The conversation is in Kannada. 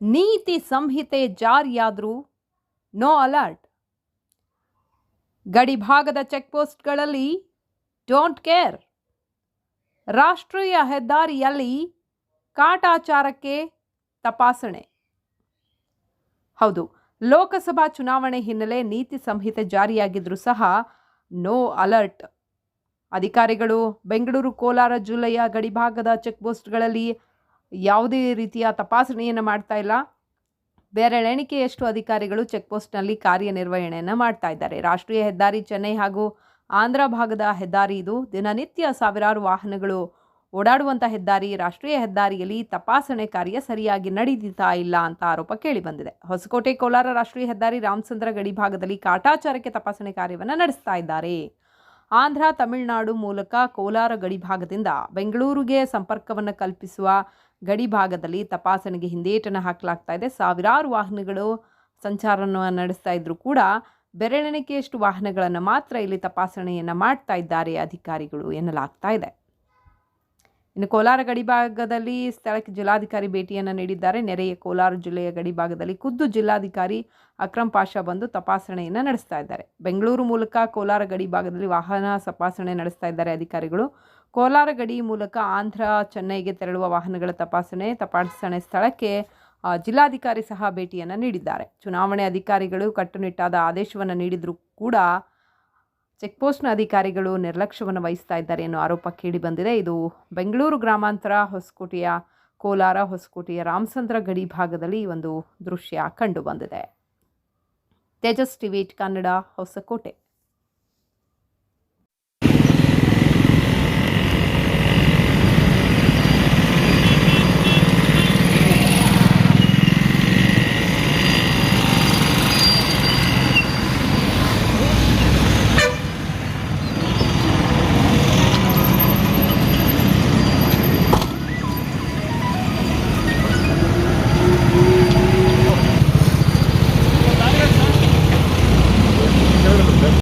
ನೀತಿ ಸಂಹಿತೆ ಜಾರಿಯಾದರೂ ನೋ ಅಲರ್ಟ್ ಗಡಿಭಾಗದ ಚೆಕ್ಪೋಸ್ಟ್ಗಳಲ್ಲಿ ಡೋಂಟ್ ಕೇರ್ ರಾಷ್ಟ್ರೀಯ ಹೆದ್ದಾರಿಯಲ್ಲಿ ಕಾಟಾಚಾರಕ್ಕೆ ತಪಾಸಣೆ. ಹೌದು, ಲೋಕಸಭಾ ಚುನಾವಣೆ ಹಿನ್ನೆಲೆ ನೀತಿ ಸಂಹಿತೆ ಜಾರಿಯಾಗಿದ್ದರೂ ಸಹ ನೋ ಅಲರ್ಟ್ ಅಧಿಕಾರಿಗಳು ಬೆಂಗಳೂರು ಕೋಲಾರ ಜಿಲ್ಲೆಯ ಗಡಿಭಾಗದ ಚೆಕ್ಪೋಸ್ಟ್ಗಳಲ್ಲಿ ಯಾವುದೇ ರೀತಿಯ ತಪಾಸಣೆಯನ್ನು ಮಾಡ್ತಾ ಇಲ್ಲ. ಬೆರಳೆಣಿಕೆಯಷ್ಟು ಅಧಿಕಾರಿಗಳು ಚೆಕ್ಪೋಸ್ಟ್ನಲ್ಲಿ ಕಾರ್ಯನಿರ್ವಹಣೆಯನ್ನು ಮಾಡ್ತಾ ಇದ್ದಾರೆ. ರಾಷ್ಟ್ರೀಯ ಹೆದ್ದಾರಿ ಚೆನ್ನೈ ಹಾಗೂ ಆಂಧ್ರ ಭಾಗದ ಹೆದ್ದಾರಿ ಇದು ದಿನನಿತ್ಯ ಸಾವಿರಾರು ವಾಹನಗಳು ಓಡಾಡುವಂಥ ಹೆದ್ದಾರಿ. ರಾಷ್ಟ್ರೀಯ ಹೆದ್ದಾರಿಯಲ್ಲಿ ತಪಾಸಣೆ ಕಾರ್ಯ ಸರಿಯಾಗಿ ನಡೀತಾ ಇಲ್ಲ ಅಂತ ಆರೋಪ ಕೇಳಿಬಂದಿದೆ. ಹೊಸಕೋಟೆ ಕೋಲಾರ ರಾಷ್ಟ್ರೀಯ ಹೆದ್ದಾರಿ ರಾಮಚಂದ್ರ ಗಡಿ ಭಾಗದಲ್ಲಿ ಕಾಟಾಚಾರಕ್ಕೆ ತಪಾಸಣೆ ಕಾರ್ಯವನ್ನು ನಡೆಸ್ತಾ ಇದ್ದಾರೆ. ಆಂಧ್ರ, ತಮಿಳುನಾಡು ಮೂಲಕ ಕೋಲಾರ ಗಡಿ ಭಾಗದಿಂದ ಬೆಂಗಳೂರಿಗೆ ಸಂಪರ್ಕವನ್ನು ಕಲ್ಪಿಸುವ ಗಡಿ ಭಾಗದಲ್ಲಿ ತಪಾಸಣೆಗೆ ಹಿಂದೇಟನ್ನು ಹಾಕಲಾಗ್ತಾ ಇದೆ. ಸಾವಿರಾರು ವಾಹನಗಳು ಸಂಚಾರವನ್ನು ನಡೆಸ್ತಾ ಇದ್ದರೂ ಕೂಡ ಬೆರಳೆಣಿಕೆಯಷ್ಟು ವಾಹನಗಳನ್ನು ಮಾತ್ರ ಇಲ್ಲಿ ತಪಾಸಣೆಯನ್ನು ಮಾಡ್ತಾ ಇದ್ದಾರೆ ಅಧಿಕಾರಿಗಳು ಎನ್ನಲಾಗ್ತಾ ಇದೆ. ಇನ್ನು ಕೋಲಾರ ಗಡಿಭಾಗದಲ್ಲಿ ಸ್ಥಳಕ್ಕೆ ಜಿಲ್ಲಾಧಿಕಾರಿ ಭೇಟಿಯನ್ನು ನೀಡಿದ್ದಾರೆ. ನೆರೆಯ ಕೋಲಾರ ಜಿಲ್ಲೆಯ ಗಡಿಭಾಗದಲ್ಲಿ ಖುದ್ದು ಜಿಲ್ಲಾಧಿಕಾರಿ ಅಕ್ರಮ್ ಪಾಷಾ ಬಂದು ತಪಾಸಣೆಯನ್ನು ನಡೆಸ್ತಾ ಇದ್ದಾರೆ. ಬೆಂಗಳೂರು ಮೂಲಕ ಕೋಲಾರ ಗಡಿಭಾಗದಲ್ಲಿ ವಾಹನ ತಪಾಸಣೆ ನಡೆಸ್ತಾ ಇದ್ದಾರೆ ಅಧಿಕಾರಿಗಳು. ಕೋಲಾರ ಗಡಿ ಮೂಲಕ ಆಂಧ್ರ, ಚೆನ್ನೈಗೆ ತೆರಳುವ ವಾಹನಗಳ ತಪಾಸಣೆ ತಪಾಸಣೆ ಸ್ಥಳಕ್ಕೆ ಜಿಲ್ಲಾಧಿಕಾರಿ ಸಹ ಭೇಟಿಯನ್ನು ನೀಡಿದ್ದಾರೆ. ಚುನಾವಣೆ ಅಧಿಕಾರಿಗಳು ಕಟ್ಟುನಿಟ್ಟಾದ ಆದೇಶವನ್ನು ನೀಡಿದರೂ ಕೂಡ ಚೆಕ್ಪೋಸ್ಟ್ನ ಅಧಿಕಾರಿಗಳು ನಿರ್ಲಕ್ಷ್ಯವನ್ನು ವಹಿಸ್ತಾ ಇದ್ದಾರೆ ಅನ್ನೋ ಆರೋಪ ಕೇಳಿಬಂದಿದೆ ಇದು ಬೆಂಗಳೂರು ಗ್ರಾಮಾಂತರ ಹೊಸಕೋಟೆಯ ಕೋಲಾರ ಹೊಸಕೋಟೆಯ ರಾಮಚಂದ್ರ ಗಡಿ ಭಾಗದಲ್ಲಿ ಒಂದು ದೃಶ್ಯ ಕಂಡುಬಂದಿದೆ ತೇಜಸ್ ಟಿವಿ ಕನ್ನಡ, ಹೊಸಕೋಟೆ.